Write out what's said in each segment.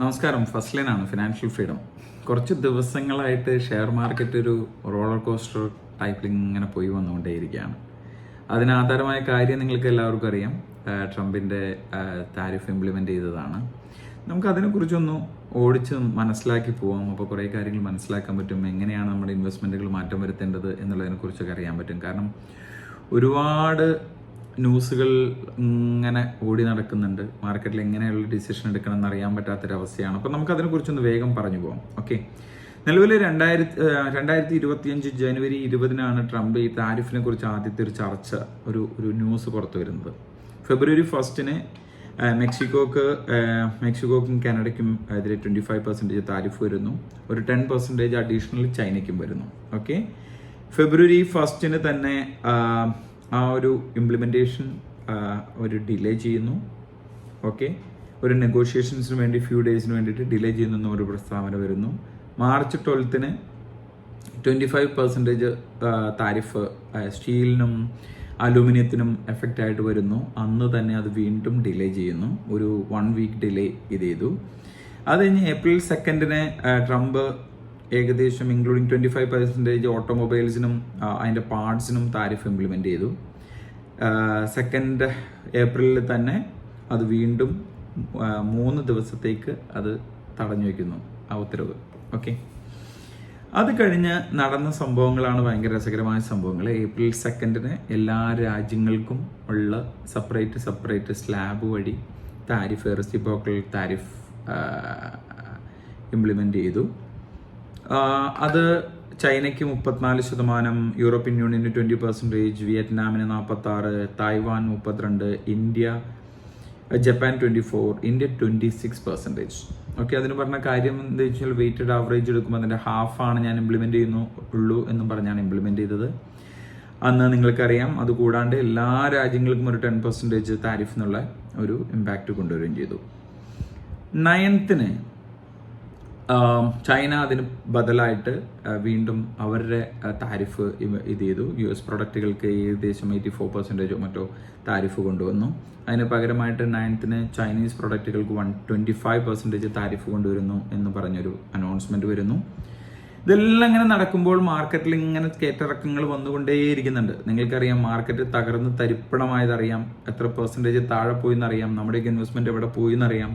നമസ്കാരം ഫസ്റ്റ് ലൈനാണ് financial freedom കുറച്ച് ദിവസങ്ങളായിട്ട് ഷെയർ മാർക്കറ്റ് ഒരു റോളർ കോസ്റ്റർ ടൈപ്പിൽ ഇങ്ങനെ പോയി വന്നുകൊണ്ടേയിരിക്കുകയാണ്. അതിന് ആധാരമായ കാര്യം നിങ്ങൾക്ക് എല്ലാവർക്കും അറിയാം. ട്രംപിന്റെ താരിഫ് ഇംപ്ലിമെന്റ് ചെയ്തതാണ്. നമുക്ക് അതിനെക്കുറിച്ചൊന്ന് ഓടിച്ച് മനസ്സിലാക്കി പോവാം. അപ്പോൾ കുറേ കാര്യങ്ങൾ മനസ്സിലാക്കാൻ പറ്റും. എങ്ങനെയാണ് നമ്മുടെ ഇൻവെസ്റ്റ്മെന്റുകൾ മാറ്റം വരുത്തേണ്ടത് എന്നുള്ളതിനെക്കുറിച്ചൊക്കെ അറിയാൻ പറ്റും. കാരണം ഒരുപാട് ന്യൂസുകൾ ഇങ്ങനെ ഓടി നടക്കുന്നുണ്ട്. മാർക്കറ്റിൽ എങ്ങനെയുള്ള ഡിസിഷൻ എടുക്കണം എന്ന് അറിയാൻ പറ്റാത്തൊരവസ്ഥയാണ്. അപ്പം നമുക്ക് അതിനെക്കുറിച്ചൊന്ന് വേഗം പറഞ്ഞു പോകാം ഓക്കെ. നിലവിൽ രണ്ടായിരത്തി രണ്ടായിരത്തി ഇരുപത്തിയഞ്ച് ജനുവരി ഇരുപതിനാണ് ട്രംപ് ഈ താരിഫിനെ കുറിച്ച് ആദ്യത്തെ ഒരു ചർച്ച ഒരു ഒരു ന്യൂസ് പുറത്തു വരുന്നത്. ഫെബ്രുവരി ഫസ്റ്റിന് മെക്സിക്കോക്ക് മെക്സിക്കോക്കും കാനഡയ്ക്കും എതിരെ ട്വന്റി ഫൈവ് പെർസെന്റേജ് താരിഫ് വരുന്നു. ഒരു ടെൻ പെർസെന്റേജ് അഡീഷണൽ ചൈനയ്ക്കും വരുന്നു. ഓക്കെ. ഫെബ്രുവരി ഫസ്റ്റിന് തന്നെ ആ, ഒരു ഇംപ്ലിമെന്റേഷൻ ഒരു ഡിലേ ചെയ്യുന്നു. ഓക്കെ ഒരു നെഗോഷിയേഷൻസിന് വേണ്ടി ഫ്യൂ ഡേയ്സിന് വേണ്ടിയിട്ട് ഡിലേ ചെയ്യുന്നു എന്നൊരു പ്രസ്താവന വരുന്നു. മാർച്ച് ട്വൽത്തിന് ട്വന്റി ഫൈവ് പെർസെന്റേജ് താരിഫ് സ്റ്റീലിനും അലൂമിനിയത്തിനും എഫക്റ്റ് ആയിട്ട് വരുന്നു. അന്ന് തന്നെ അത് വീണ്ടും ഡിലേ ചെയ്യുന്നു. ഒരു വൺ വീക്ക് ഡിലേ ഇത് ചെയ്തു. അത് കഴിഞ്ഞ് ഏപ്രിൽ സെക്കൻഡിന് ട്രംപ് ഏകദേശം ഇൻക്ലൂഡിങ് ട്വന്റി ഫൈവ് പെർസെന്റേജ് ഓട്ടോമൊബൈൽസിനും അതിന്റെ പാർട്സിനും താരിഫ് ഇംപ്ലിമെന്റ് ചെയ്തു. സെക്കൻഡ് ഏപ്രിലിൽ തന്നെ അത് വീണ്ടും മൂന്ന് ദിവസത്തേക്ക് അത് തടഞ്ഞു വയ്ക്കുന്നു ആ ഉത്തരവ്. ഓക്കെ അത് കഴിഞ്ഞ് നടന്ന സംഭവങ്ങളാണ് ഭയങ്കര രസകരമായ സംഭവങ്ങൾ ഏപ്രിൽ സെക്കൻഡിന് എല്ലാ രാജ്യങ്ങൾക്കും ഉള്ള സെപ്പറേറ്റ് സെപ്പറേറ്റ് സ്ലാബ് വഴി താരിഫ് റെസിപ്രോക്കൽ താരിഫ് ഇംപ്ലിമെന്റ് ചെയ്തു. അത് ചൈനയ്ക്ക് മുപ്പത്തിനാല് ശതമാനം യൂറോപ്യൻ യൂണിയന് ട്വന്റി പെർസെന്റേജ് വിയറ്റ്നാമിന് നാൽപ്പത്തി ആറ് തായ്വാൻ മുപ്പത്തിരണ്ട് India Japan twenty four India twenty six percentage okay അതിന് പറഞ്ഞ കാര്യം എന്താ വെച്ചാൽ വെയിറ്റഡ് ആവറേജ് എടുക്കുമ്പോൾ അതിന്റെ ഹാഫാണ് ഞാൻ ഇംപ്ലിമെന്റ് ചെയ്യുന്നു ഉള്ളൂ എന്നും പറഞ്ഞാണ് ഇംപ്ലിമെന്റ് ചെയ്തത്. അന്ന് നിങ്ങൾക്കറിയാം അത് കൂടാണ്ട് എല്ലാ രാജ്യങ്ങൾക്കും ഒരു ടെൻ പെർസെന്റേജ് താരിഫ് എന്നുള്ള ഒരു ഇമ്പാക്റ്റ് കൊണ്ടുവരികയും ചെയ്തു. നയൻത്തിന് ചൈന അതിന് ബദലായിട്ട് വീണ്ടും അവരുടെ താരിഫ് ഇത് ചെയ്തു. യു എസ് പ്രൊഡക്റ്റുകൾക്ക് ഏകദേശം എയ്റ്റി ഫോർ പെർസെന്റേജോ മറ്റോ താരിഫ് കൊണ്ടുവന്നു. അതിന് പകരമായിട്ട് നയൻത്തിന് Chinese പ്രൊഡക്റ്റുകൾക്ക് one twenty five percentage tariff കൊണ്ടുവരുന്നു എന്ന് പറഞ്ഞൊരു അനൗൺസ്മെന്റ് വരുന്നു. ഇതെല്ലാം ഇങ്ങനെ നടക്കുമ്പോൾ മാർക്കറ്റിൽ ഇങ്ങനെ കയറ്റിറക്കങ്ങൾ വന്നുകൊണ്ടേയിരിക്കുന്നുണ്ട്. നിങ്ങൾക്കറിയാം മാർക്കറ്റ് തകർന്ന് തരിപ്പണമായതറിയാം. എത്ര പെർസെന്റേജ് താഴെ പോയി എന്നറിയാം നമ്മുടെയൊക്കെ ഇൻവെസ്റ്റ്മെന്റ് എവിടെ പോയി എന്നറിയാം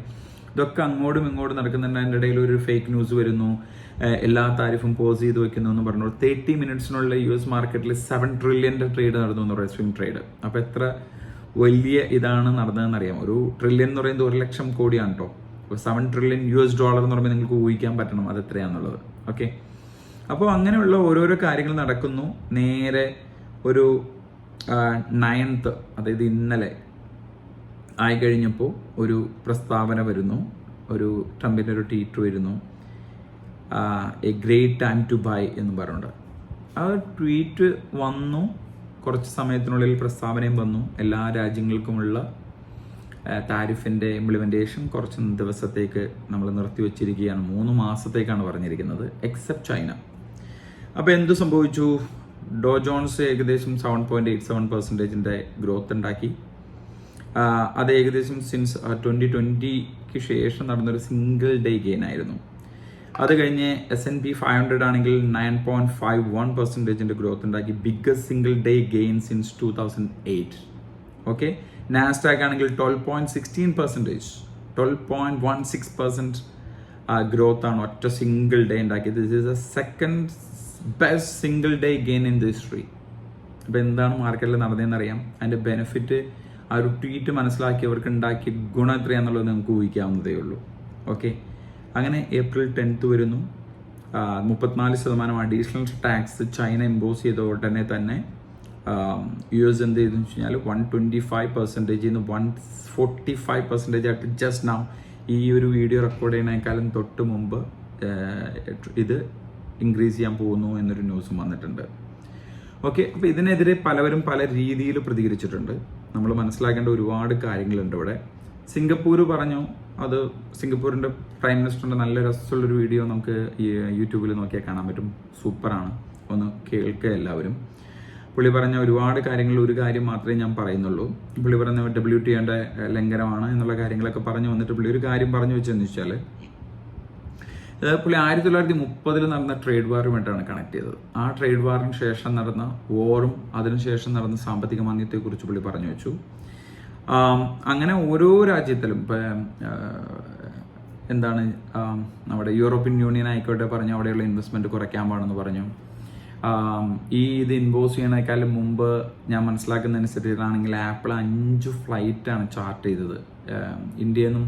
ഇതൊക്കെ അങ്ങോട്ടും ഇങ്ങോട്ടും നടക്കുന്നുണ്ട്. അതിന്റെ ഇടയിൽ ഒരു ഫേക്ക് ന്യൂസ് വരുന്നു. എല്ലാ താരിഫും പോസ് ചെയ്ത് വെക്കുന്നു എന്ന് പറഞ്ഞു. തേർട്ടി മിനിറ്റ്സിനുള്ള യു എസ് മാർക്കറ്റിൽ സെവൻ ട്രില്യന്റെ ട്രേഡ് നടന്നു എന്ന് പറയുന്നത് സ്വിംഗ് ട്രേഡ് അപ്പോൾ എത്ര വലിയ ഇതാണ് നടന്നതെന്ന് അറിയാം ഒരു ട്രില്യൻ എന്ന് പറയുന്നത് ഒരു ലക്ഷം കോടിയാണ് കേട്ടോ അപ്പോൾ seven trillion U S dollar എന്ന് പറയുമ്പോൾ നിങ്ങൾക്ക് ഊഹിക്കാൻ പറ്റണം അത് എത്രയാണെന്നുള്ളത് ഓക്കെ അപ്പോൾ അങ്ങനെയുള്ള ഓരോരോ കാര്യങ്ങൾ നടക്കുന്നു. നേരെ ഒരു നയൻത്ത് അതായത് ഇന്നലെ ആയി കഴിഞ്ഞപ്പോൾ ഒരു പ്രസ്താവന വരുന്നു. ഒരു ട്രംപിന്റെ ഒരു ട്വീറ്റ് വരുന്നു. A great time to buy എന്ന് പറയുന്നുണ്ട് ആ ട്വീറ്റ് വന്നു. കുറച്ച് സമയത്തിനുള്ളിൽ പ്രസ്താവനയും വന്നു. എല്ലാ രാജ്യങ്ങൾക്കുമുള്ള താരിഫിന്റെ ഇംപ്ലിമെന്റേഷൻ കുറച്ച് ദിവസത്തേക്ക് നമ്മൾ നിർത്തിവെച്ചിരിക്കുകയാണ് മൂന്ന് മാസത്തേക്കാണ് പറഞ്ഞിരിക്കുന്നത്. എക്സെപ്റ്റ് ചൈന അപ്പോൾ എന്ത് സംഭവിച്ചു? ഡോ ജോൺസ് ഏകദേശം സെവൻ പോയിന്റ് എയ്റ്റ് സെവൻ പെർസെന്റേജിന്റെ ഗ്രോത്ത് ഉണ്ടാക്കി. അത് ഏകദേശം സിൻസ് ട്വന്റി ട്വന്റിക്ക് ശേഷം നടന്നൊരു സിംഗിൾ ഡേ ഗെയിൻ ആയിരുന്നു. അത് കഴിഞ്ഞ് S N P five hundred ആണെങ്കിൽ നയൻ പോയിന്റ് ഫൈവ് വൺ പെർസെന്റേജിന്റെ ഗ്രോത്ത് ഉണ്ടാക്കി biggest single day gain since two thousand eight okay Nasdaq ആണെങ്കിൽ twelve point sixteen percentage twelve point one six percent growth ആണ് ഒറ്റ single day ഉണ്ടാക്കിയത്. This is a second best single day gain in the history അപ്പോൾ എന്താണ് മാർക്കറ്റിൽ നടന്നതെന്ന് അറിയാം അതിന്റെ ബെനിഫിറ്റ് ആ ഒരു ട്വീറ്റ് മനസ്സിലാക്കി അവർക്ക് ഉണ്ടാക്കിയ ഗുണം എത്രയാണെന്നുള്ളത് നമുക്ക് ഊഹിക്കാവുന്നതേ ഉള്ളൂ. ഓക്കെ അങ്ങനെ ഏപ്രിൽ ടെൻത്ത് വരുന്നു. മുപ്പത്തിനാല് ശതമാനം അഡീഷണൽ ടാക്സ് ചൈന ഇമ്പോസ് ചെയ്ത ഉടനെ തന്നെ യു എസ് എന്ത് ചെയ്തെന്ന് വെച്ച് കഴിഞ്ഞാൽ വൺ ട്വന്റി ഫൈവ് പെർസെന്റേജിൽ നിന്ന് വൺ ഫോർട്ടി ഫൈവ് പെർസെന്റേജ് ആയിട്ട് ജസ്റ്റ് നാം ഈ ഒരു വീഡിയോ റെക്കോർഡ് ചെയ്യുന്നതിനേക്കാളും തൊട്ട് മുമ്പ് ഇത് ഇൻക്രീസ് ചെയ്യാൻ പോകുന്നു എന്നൊരു ന്യൂസും വന്നിട്ടുണ്ട്. ഓക്കെ അപ്പോൾ ഇതിനെതിരെ പലവരും പല രീതിയിൽ പ്രതികരിച്ചിട്ടുണ്ട്. നമ്മൾ മനസ്സിലാക്കേണ്ട ഒരുപാട് കാര്യങ്ങളുണ്ട് ഇവിടെ. സിംഗപ്പൂർ പറഞ്ഞു അത് സിംഗപ്പൂരിന്റെ പ്രൈം മിനിസ്റ്ററിന്റെ നല്ല രസമുള്ളൊരു വീഡിയോ നമുക്ക് യൂട്യൂബിൽ നോക്കിയാൽ കാണാൻ പറ്റും. സൂപ്പറാണ്. ഒന്ന് കേൾക്കുക എല്ലാവരും. പുള്ളി പറഞ്ഞ ഒരുപാട് കാര്യങ്ങൾ ഒരു കാര്യം മാത്രമേ ഞാൻ പറയുന്നുള്ളൂ. പുള്ളി പറഞ്ഞ ഡബ്ല്യു ടിയുടെ ലംഘനമാണ് എന്നുള്ള കാര്യങ്ങളൊക്കെ പറഞ്ഞു വന്നിട്ട് പുള്ളി ഒരു കാര്യം പറഞ്ഞു വെച്ചെന്ന് വെച്ചാൽ പുള്ളി ആയിരത്തി തൊള്ളായിരത്തി മുപ്പതിൽ നടന്ന ട്രേഡ് വാറുമായിട്ടാണ് കണക്ട് ചെയ്തത്. ആ ട്രേഡ് വാറിന് ശേഷം നടന്ന വോറും അതിനുശേഷം നടന്ന സാമ്പത്തിക മാന്ദ്യത്തെക്കുറിച്ച് പുള്ളി പറഞ്ഞു വെച്ചു. അങ്ങനെ ഓരോ രാജ്യത്തിലും എന്താണ് നമ്മുടെ യൂറോപ്യൻ യൂണിയൻ ആയിക്കോട്ടെ പറഞ്ഞു അവിടെയുള്ള ഇൻവെസ്റ്റ്മെന്റ് കുറയ്ക്കാൻ പാടെന്ന് പറഞ്ഞു. ഈ ഇത് ഇൻവോസ് ചെയ്യണേക്കാളും മുമ്പ് ഞാൻ മനസ്സിലാക്കുന്ന അനുസരിച്ചിട്ടാണെങ്കിൽ ആപ്പിൾ അഞ്ച് ഫ്ലൈറ്റാണ് ചാർട്ട് ചെയ്തത്. ഇന്ത്യയിൽ നിന്നും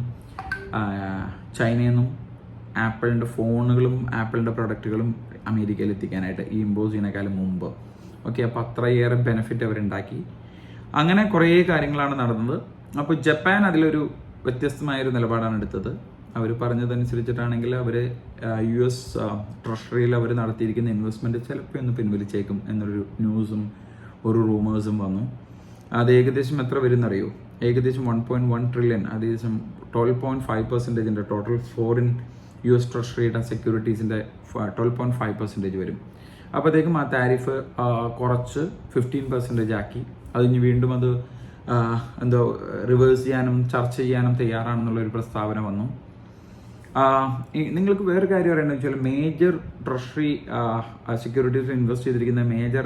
ചൈനയിൽ നിന്നും ആപ്പിളിന്റെ ഫോണുകളും ആപ്പിളിന്റെ പ്രൊഡക്റ്റുകളും അമേരിക്കയിൽ എത്തിക്കാനായിട്ട് ഈ ഇമ്പോസ് ചെയ്യുന്നേക്കാളും മുമ്പ്. ഓക്കെ അപ്പോൾ അത്രയേറെ ബെനിഫിറ്റ് അവരുണ്ടാക്കി അങ്ങനെ കുറേ കാര്യങ്ങളാണ് നടന്നത്. അപ്പോൾ ജപ്പാൻ അതിലൊരു വ്യത്യസ്തമായൊരു നിലപാടാണ് എടുത്തത്. അവർ പറഞ്ഞതനുസരിച്ചിട്ടാണെങ്കിൽ അവർ യു എസ് ട്രഷറിയിൽ അവർ നടത്തിയിരിക്കുന്ന ഇൻവെസ്റ്റ്മെന്റ് ചിലപ്പോൾ ഒന്ന് പിൻവലിച്ചേക്കും എന്നൊരു ന്യൂസും ഒരു റൂമേഴ്സും വന്നു. അത് ഏകദേശം എത്ര വരും അറിയോ ഏകദേശം വൺ പോയിന്റ് വൺ ട്രില്യൺ ഏകദേശം ട്വൽവ് പോയിന്റ് ഫൈവ് പെർസെന്റേജിന്റെ ടോട്ടൽ ഫോറിൻ യു എസ് ട്രഷറിയുടെ സെക്യൂരിറ്റീസിന്റെ ട്വൽവ് പോയിന്റ് ഫൈവ് പെർസെന്റേജ് വരും. അപ്പോഴത്തേക്കും ആ താരിഫ് കുറച്ച് ഫിഫ്റ്റീൻ പെർസെന്റേജ് ആക്കി. അത് ഇനി വീണ്ടും അത് എന്തോ റിവേഴ്സ് ചെയ്യാനും ചർച്ച ചെയ്യാനും തയ്യാറാണെന്നുള്ള ഒരു പ്രസ്താവന വന്നു. നിങ്ങൾക്ക് വേറൊരു കാര്യം അറിയണമെന്ന് വെച്ചാൽ മേജർ ട്രഷറി സെക്യൂരിറ്റീസ് ഇൻവെസ്റ്റ് ചെയ്തിരിക്കുന്ന മേജർ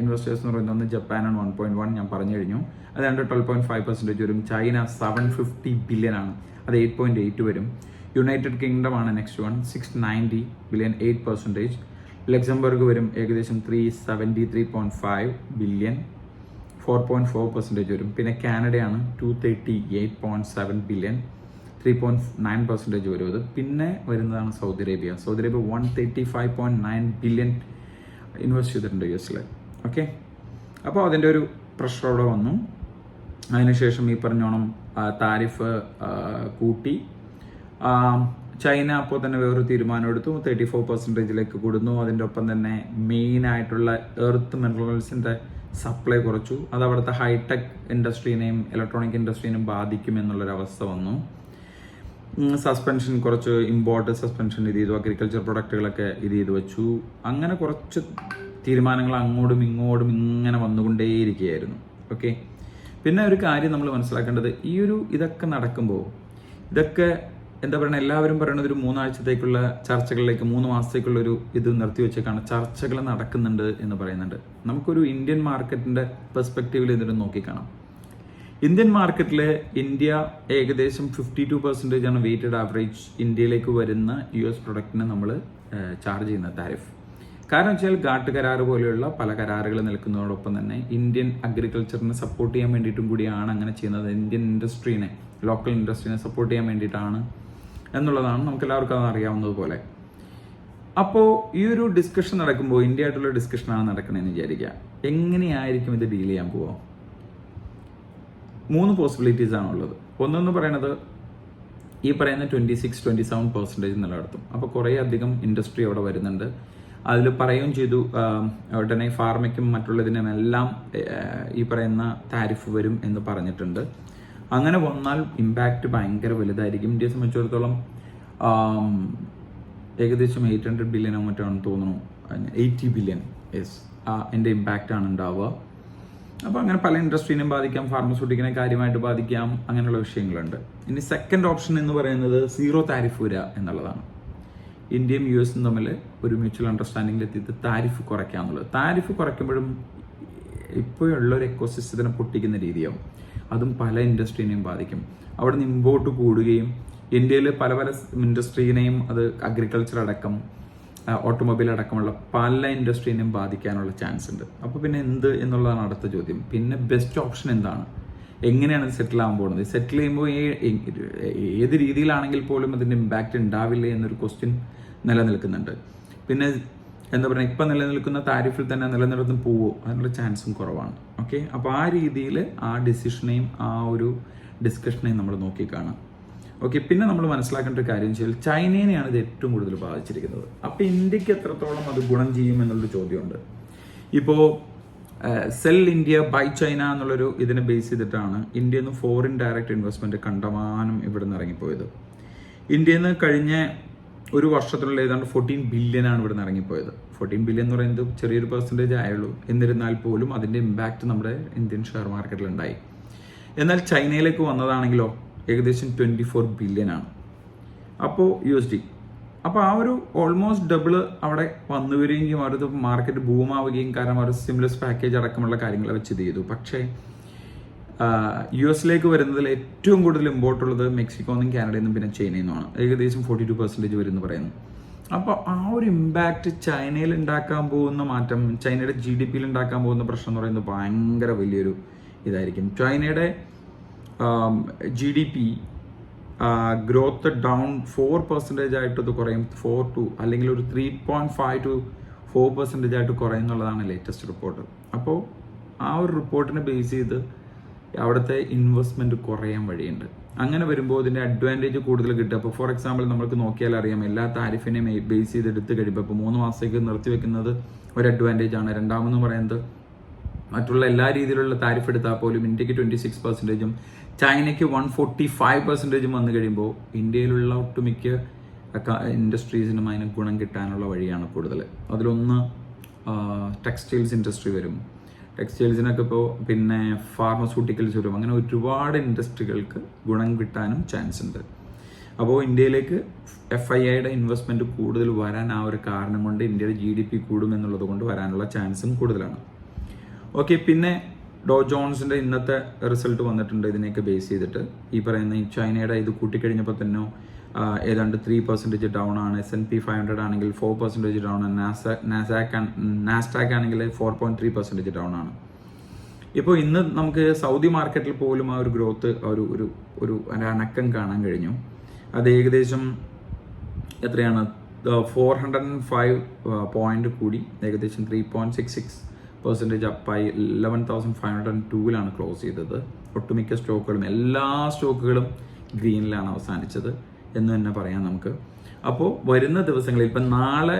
ഇൻവെസ്റ്റേഴ്സ് എന്ന് പറയുന്നത് ഒന്ന് ജപ്പാനാണ് വൺ പോയിന്റ് വൺ ഞാൻ പറഞ്ഞു കഴിഞ്ഞു. അതാണ്ട് ട്വൽവ് പോയിന്റ് ഫൈവ് പെർസെന്റേജ് വരും. ചൈന സെവൻ ഫിഫ്റ്റി ബില്യൺ ആണ്. അത് എയ്റ്റ് പോയിന്റ് എയ്റ്റ് വരും. യുണൈറ്റഡ് കിങ്ഡം ആണ് next one six ninety billion eight percentage Luxembourg വരും ഏകദേശം three seventy three point five billion four point four percentage വരും. പിന്നെ കാനഡയാണ് two thirty eight point seven billion three point nine percentage വരും അത്. പിന്നെ വരുന്നതാണ് Saudi Arabia Saudi Arabia one thirty five point nine billion invest ചെയ്തിട്ടുണ്ട് U എസിൽ okay അപ്പോൾ അതിന്റെ ഒരു പ്രഷർ അവിടെ വന്നു. അതിനുശേഷം ഈ പറഞ്ഞോണം താരിഫ് കൂട്ടി. ചൈന അപ്പോൾ തന്നെ വേറൊരു തീരുമാനം എടുത്തു തേർട്ടി ഫോർ പെർസെന്റേജിലേക്ക് കൂടുന്നു. അതിന്റെ ഒപ്പം തന്നെ മെയിൻ ആയിട്ടുള്ള എർത്ത് മിനറൽസിന്റെ സപ്ലൈ കുറച്ചു. അത് അവിടുത്തെ ഹൈടെക് ഇൻഡസ്ട്രീനെയും ഇലക്ട്രോണിക് ഇൻഡസ്ട്രീനെയും ബാധിക്കും എന്നുള്ളൊരവസ്ഥ വന്നു. സസ്പെൻഷൻ കുറച്ച് ഇമ്പോർട്ട് സസ്പെൻഷൻ ഇത് ചെയ്തു. അഗ്രികൾച്ചർ പ്രൊഡക്റ്റുകളൊക്കെ ഇത് ചെയ്തു വെച്ചു. അങ്ങനെ കുറച്ച് തീരുമാനങ്ങൾ അങ്ങോട്ടും ഇങ്ങോട്ടും ഇങ്ങനെ വന്നുകൊണ്ടേയിരിക്കുകയായിരുന്നു. ഓക്കെ പിന്നെ ഒരു കാര്യം നമ്മൾ മനസ്സിലാക്കേണ്ടത്. ഈ ഒരു ഇതൊക്കെ നടക്കുമ്പോൾ ഇതൊക്കെ എന്താ പറയുക എല്ലാവരും പറയുന്നത് ഒരു മൂന്നാഴ്ചത്തേക്കുള്ള ചർച്ചകളിലേക്ക് മൂന്ന് മാസത്തേക്കുള്ള ഒരു ഇത് നിർത്തിവെച്ചേക്കാണ് ചർച്ചകൾ നടക്കുന്നുണ്ട് എന്ന് പറയുന്നുണ്ട്. നമുക്കൊരു ഇന്ത്യൻ മാർക്കറ്റിന്റെ പെർസ്പെക്റ്റീവിൽ ഇതിന് നോക്കിക്കാണാം. ഇന്ത്യൻ മാർക്കറ്റിൽ ഇന്ത്യ ഏകദേശം ഫിഫ്റ്റി ടു പെർസെന്റേജ് ആണ് വെയിറ്റഡ് ആവറേജ് ഇന്ത്യയിലേക്ക് വരുന്ന യു എസ് പ്രൊഡക്റ്റിന് നമ്മൾ ചാർജ് ചെയ്യുന്ന താരിഫ് കാരണം വെച്ചാൽ ഘാട്ട് കരാർ പോലെയുള്ള പല കരാറുകൾ നിൽക്കുന്നതോടൊപ്പം തന്നെ ഇന്ത്യൻ അഗ്രികൾച്ചറിനെ സപ്പോർട്ട് ചെയ്യാൻ വേണ്ടിയിട്ടും കൂടിയാണ് അങ്ങനെ ചെയ്യുന്നത്. ഇന്ത്യൻ ഇൻഡസ്ട്രീനെ ലോക്കൽ ഇൻഡസ്ട്രീനെ സപ്പോർട്ട് ചെയ്യാൻ വേണ്ടിയിട്ടാണ് എന്നുള്ളതാണ് നമുക്ക് എല്ലാവർക്കും അത് അറിയാവുന്നതുപോലെ. അപ്പോൾ ഈ ഒരു ഡിസ്കഷൻ നടക്കുമ്പോൾ ഇന്ത്യ ആയിട്ടുള്ള ഡിസ്കഷനാണ് നടക്കണമെന്ന് വിചാരിക്കുക. എങ്ങനെയായിരിക്കും ഇത് ഡീൽ ചെയ്യാൻ പോവോ? മൂന്ന് പോസിബിലിറ്റീസ് ആണ് ഉള്ളത്. ഒന്നെന്ന് പറയുന്നത് ഈ പറയുന്ന twenty six twenty seven percentage നിലനിർത്തും. അപ്പോൾ കുറേ അധികം ഇൻഡസ്ട്രി അവിടെ വരുന്നുണ്ട്. അതിൽ പറയുകയും ചെയ്തു ഉടനെ ഫാർമയ്ക്കും മറ്റുള്ളതിനും എല്ലാം ഈ പറയുന്ന താരിഫ് വരും എന്ന് പറഞ്ഞിട്ടുണ്ട്. അങ്ങനെ വന്നാൽ ഇമ്പാക്റ്റ് ഭയങ്കര വലുതായിരിക്കും. ഇന്ത്യയെ സംബന്ധിച്ചിടത്തോളം ഏകദേശം എയ്റ്റ് ഹൺഡ്രഡ് ബില്യനോ മറ്റോ ആണെന്ന് തോന്നുന്നു. എയ്റ്റി ബില്യൺ യെസ് എന്റെ ആണ് ഉണ്ടാവുക. അപ്പോൾ അങ്ങനെ പല ഇൻഡസ്ട്രീനെയും ബാധിക്കാം ഫാർമസ്യൂട്ടിക്കിനെ കാര്യമായിട്ട് ബാധിക്കാം അങ്ങനെയുള്ള വിഷയങ്ങളുണ്ട്. ഇനി സെക്കൻഡ് ഓപ്ഷൻ എന്ന് പറയുന്നത് സീറോ താരിഫ് വരിക എന്നുള്ളതാണ്. ഇന്ത്യയും യു എസും തമ്മിൽ ഒരു മ്യൂച്വൽ അണ്ടർസ്റ്റാൻഡിംഗിൽ എത്തിയിട്ട് താരിഫ് കുറയ്ക്കുക എന്നുള്ളത്. താരിഫ് കുറയ്ക്കുമ്പോഴും ഇപ്പോഴുള്ള ഒരു എക്കോസിസ്റ്റത്തിനെ പൊട്ടിക്കുന്ന രീതിയാവും. അതും പല ഇൻഡസ്ട്രീനെയും ബാധിക്കും. അവിടെ നിന്ന് ഇമ്പോർട്ട് കൂടുകയും ഇന്ത്യയിൽ പല പല ഇൻഡസ്ട്രീനെയും അത് അഗ്രികൾച്ചർ അടക്കം ഓട്ടോമൊബൈൽ അടക്കമുള്ള പല ഇൻഡസ്ട്രീനെയും ബാധിക്കാനുള്ള ചാൻസ് ഉണ്ട്. അപ്പോൾ പിന്നെ എന്ത് എന്നുള്ളതാണ് അടുത്ത ചോദ്യം. പിന്നെ ബെസ്റ്റ് ഓപ്ഷൻ എന്താണ്? എങ്ങനെയാണ് സെറ്റിൽ ആകാൻ പോകുന്നത്? സെറ്റിൽ ചെയ്യുമ്പോൾ ഏത് രീതിയിലാണെങ്കിൽ പോലും അതിന്റെ ഇമ്പാക്റ്റ് ഉണ്ടാവില്ല എന്നൊരു ക്വസ്റ്റ്യൻ നിലനിൽക്കുന്നുണ്ട്. പിന്നെ എന്താ പറയുക ഇപ്പം നിലനിൽക്കുന്ന താരിഫിൽ തന്നെ നിലനിർത്തും പോവോ അതിനുള്ള ചാൻസും കുറവാണ്. ഓക്കെ അപ്പോൾ ആ രീതിയിൽ ആ ഡിസിഷനെയും ആ ഒരു ഡിസ്കഷനെയും നമ്മൾ നോക്കിക്കാണാം ഓക്കെ പിന്നെ നമ്മൾ മനസ്സിലാക്കേണ്ട ഒരു കാര്യം വെച്ചാൽ ചൈനേനെയാണ് ഇത് ഏറ്റവും കൂടുതൽ ബാധിച്ചിരിക്കുന്നത്. അപ്പോൾ ഇന്ത്യയ്ക്ക് എത്രത്തോളം അത് ഗുണം ചെയ്യും എന്നുള്ളൊരു ചോദ്യമുണ്ട്. ഇപ്പോൾ സെൽ ഇന്ത്യ ബൈ ചൈന എന്നുള്ളൊരു ഇതിനെ ബേസ് ചെയ്തിട്ടാണ് ഇന്ത്യയിൽ നിന്ന് ഫോറിൻ ഡയറക്റ്റ് ഇൻവെസ്റ്റ്മെന്റ് കണ്ടമാനം ഇവിടെ നിന്ന് ഇറങ്ങിപ്പോയത്. ഇന്ത്യയിൽ നിന്ന് കഴിഞ്ഞ ഒരു വർഷത്തിലുള്ള ഏതാണ്ട് ഫോർട്ടീൻ ആണ് ഇവിടെ നിന്ന് ഇറങ്ങിപ്പോയത്. ഫോർട്ടീൻ ബില്യൺ എന്ന് പറയുന്നത് ചെറിയൊരു പെർസെന്റേജ് ആയുള്ളൂ. എന്നിരുന്നാൽ പോലും അതിന്റെ ഇമ്പാക്റ്റ് നമ്മുടെ ഇന്ത്യൻ ഷെയർ മാർക്കറ്റിൽ ഉണ്ടായി. എന്നാൽ ചൈനയിലേക്ക് വന്നതാണെങ്കിലോ ഏകദേശം ട്വന്റി ഫോർ ബില്യൺ ആണ്. അപ്പോൾ യു എസ് ഡി അപ്പോൾ ആ ഒരു ഓൾമോസ്റ്റ് ഡബിൾ അവിടെ വന്നു വരികയും അവരത് മാർക്കറ്റ് ബൂമാവുകയും കാരണം അവർ സ്റ്റിമുലസ് പാക്കേജ് അടക്കമുള്ള കാര്യങ്ങൾ വെച്ച് ചെയ്തു. പക്ഷേ യു എസിലേക്ക് വരുന്നതിൽ ഏറ്റവും കൂടുതൽ ഇമ്പോർട്ട് ഉള്ളത് മെക്സിക്കോന്നും കാനഡയിൽ നിന്നും പിന്നെ ചൈനയിൽ നിന്നുമാണ് ഏകദേശം ഫോർട്ടി ടു പെർസെന്റേജ് വരും പറയുന്നു. അപ്പോൾ ആ ഒരു ഇമ്പാക്റ്റ് ചൈനയിൽ ഉണ്ടാക്കാൻ പോകുന്ന മാറ്റം ചൈനയുടെ ജി ഡി പിയിൽ ഉണ്ടാക്കാൻ പോകുന്ന പ്രശ്നം എന്ന് പറയുന്നത് ഭയങ്കര വലിയൊരു ഇതായിരിക്കും. ചൈനയുടെ G D P growth down four percentage ആയിട്ട് കുറയും. ഫോർ ടു അല്ലെങ്കിൽ ഒരു three point five two four percentage ആയിട്ട് കുറയും എന്നുള്ളതാണ് ലേറ്റസ്റ്റ് റിപ്പോർട്ട് അപ്പോൾ ആ ഒരു റിപ്പോർട്ടിനെ ബേസ് ചെയ്ത് അവിടുത്തെ ഇൻവെസ്റ്റ്മെന്റ് കുറയാൻ വഴിയുണ്ട്. അങ്ങനെ വരുമ്പോൾ ഇതിന്റെ അഡ്വാന്റേജ് കൂടുതൽ കിട്ടും. അപ്പോൾ ഫോർ എക്സാമ്പിൾ നമുക്ക് നോക്കിയാൽ അറിയാം എല്ലാ താരിഫിനെയും ബേസ് ചെയ്ത് എടുത്ത് കഴിയുമ്പോൾ ഇപ്പോൾ മൂന്ന് മാസത്തേക്ക് നിർത്തി വെക്കുന്നത് ഒരു അഡ്വാന്റേജ് ആണ്. രണ്ടാമെന്ന് പറയുന്നത് മറ്റുള്ള എല്ലാ രീതിയിലുള്ള താരിഫ് എടുത്താൽ പോലും ഇന്ത്യയ്ക്ക് ട്വന്റി സിക്സ് പെർസെന്റേജും ചൈനയ്ക്ക് വൺ ഫോർട്ടി ഫൈവ് പെർസെന്റേജും വന്നു കഴിയുമ്പോൾ ഇന്ത്യയിലുള്ള ഒട്ടുമിക്ക ഇൻഡസ്ട്രീസിനും അതിന് ഗുണം കിട്ടാനുള്ള വഴിയാണ് കൂടുതൽ. അതിലൊന്ന് ടെക്സ്റ്റൈൽസ് ഇൻഡസ്ട്രി വരും. ടെക്സ്റ്റൈൽസിനൊക്കെ ഇപ്പോൾ പിന്നെ ഫാർമസ്യൂട്ടിക്കൽസ് വരും. അങ്ങനെ ഒരുപാട് ഇൻഡസ്ട്രികൾക്ക് ഗുണം കിട്ടാനും ചാൻസ് ഉണ്ട്. അപ്പോൾ ഇന്ത്യയിലേക്ക് എഫ് ഐ ഐയുടെ ഇൻവെസ്റ്റ്മെന്റ് കൂടുതൽ വരാൻ ആ ഒരു കാരണം കൊണ്ട് ഇന്ത്യയുടെ ജി ഡി പി കൂടും എന്നുള്ളത് കൊണ്ട് വരാനുള്ള ചാൻസും കൂടുതലാണ്. ഓക്കെ പിന്നെ ഡോ ജോൺസിന്റെ ഇന്നത്തെ റിസൾട്ട് വന്നിട്ടുണ്ട് ഇതിനെയൊക്കെ ബേസ് ചെയ്തിട്ട്. ഈ പറയുന്ന ചൈനയുടെ ഇത് കൂട്ടിക്കഴിഞ്ഞപ്പോൾ തന്നെ ഏതാണ്ട് ത്രീ പെർസെന്റേജ് ഡൗൺ ആണ്. S N P five hundred ആണെങ്കിൽ ഫോർ പെർസെന്റേജ് ഡൗൺ ആണ്. നാസാക്ക് നാസ്റ്റാക്ക് ആണെങ്കിൽ four point three percentage down ആണ്. ഇപ്പോൾ ഇന്ന് നമുക്ക് സൗദി മാർക്കറ്റിൽ പോലും ആ ഒരു ഗ്രോത്ത് ഒരു ഒരു ഒരു അനക്കം കാണാൻ കഴിഞ്ഞു. അത് ഏകദേശം എത്രയാണ്? Four hundred and five point കൂടി. ഏകദേശം three point six six percentage അപ്പായി eleven thousand five hundred and ടൂവിലാണ് close ചെയ്തത്. ഒട്ടുമിക്ക സ്റ്റോക്കുകളും എല്ലാ സ്റ്റോക്കുകളും ഗ്രീനിലാണ് അവസാനിച്ചത്. എന്ന് തന്നെ പറയാം നമുക്ക്. അപ്പോൾ വരുന്ന ദിവസങ്ങളിൽ ഇപ്പം നാളെ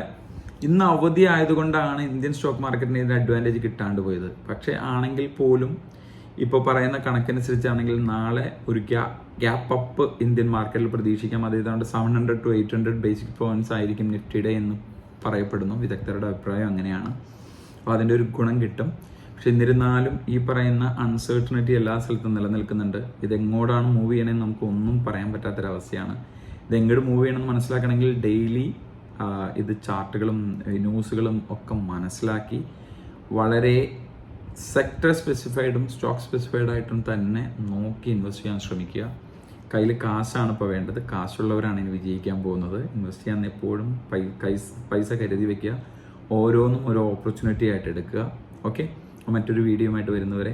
ഇന്ന് അവധി ആയതുകൊണ്ടാണ് ഇന്ത്യൻ സ്റ്റോക്ക് മാർക്കറ്റിന് ഇതിന് അഡ്വാന്റേജ് കിട്ടാണ്ട് പോയത്. പക്ഷേ ആണെങ്കിൽ പോലും ഇപ്പോൾ പറയുന്ന കണക്കനുസരിച്ചാണെങ്കിൽ നാളെ ഒരു ഗ്യാ ഗ്യാപ്പ് അപ്പ് ഇന്ത്യൻ മാർക്കറ്റിൽ പ്രതീക്ഷിക്കാം. അത് ഏതാണ്ട് seven hundred to eight hundred basic points ആയിരിക്കും നിഫ്റ്റിയുടെ എന്ന് പറയപ്പെടുന്നു. വിദഗ്ധരുടെ അഭിപ്രായം അങ്ങനെയാണ്. അപ്പോൾ അതിന്റെ ഒരു ഗുണം കിട്ടും. പക്ഷെ എന്നിരുന്നാലും ഈ പറയുന്ന അൺസർട്ടനിറ്റി എല്ലാ സ്ഥലത്തും നിലനിൽക്കുന്നുണ്ട്. ഇത് എങ്ങോട്ടാണ് മൂവ് ചെയ്യണമെന്ന് നമുക്ക് ഒന്നും പറയാൻ പറ്റാത്തൊരവസ്ഥയാണ്. ഇത് എങ്ങോട്ട് മൂവ് ചെയ്യണമെന്ന് മനസ്സിലാക്കണമെങ്കിൽ ഡെയിലി ഇത് ചാർട്ടുകളും ന്യൂസുകളും ഒക്കെ മനസ്സിലാക്കി വളരെ സെക്ടർ സ്പെസിഫൈഡും സ്റ്റോക്ക് സ്പെസിഫൈഡ് ആയിട്ടും തന്നെ നോക്കി ഇൻവെസ്റ്റ് ചെയ്യാൻ ശ്രമിക്കുക. കയ്യിൽ കാശാണ് ഇപ്പോൾ വേണ്ടത്. കാശുള്ളവരാണ് ഇനി വിജയിക്കാൻ പോകുന്നത്. ഇൻവെസ്റ്റ് ചെയ്യാൻ എപ്പോഴും പൈസ കരുതി വെക്കുക. ഓരോന്നും ഒരു ഓപ്പർച്യൂണിറ്റി ആയിട്ട് എടുക്കുക. ഓക്കെ മറ്റൊരു വീഡിയോ ആയിട്ട് വരുന്നവരെ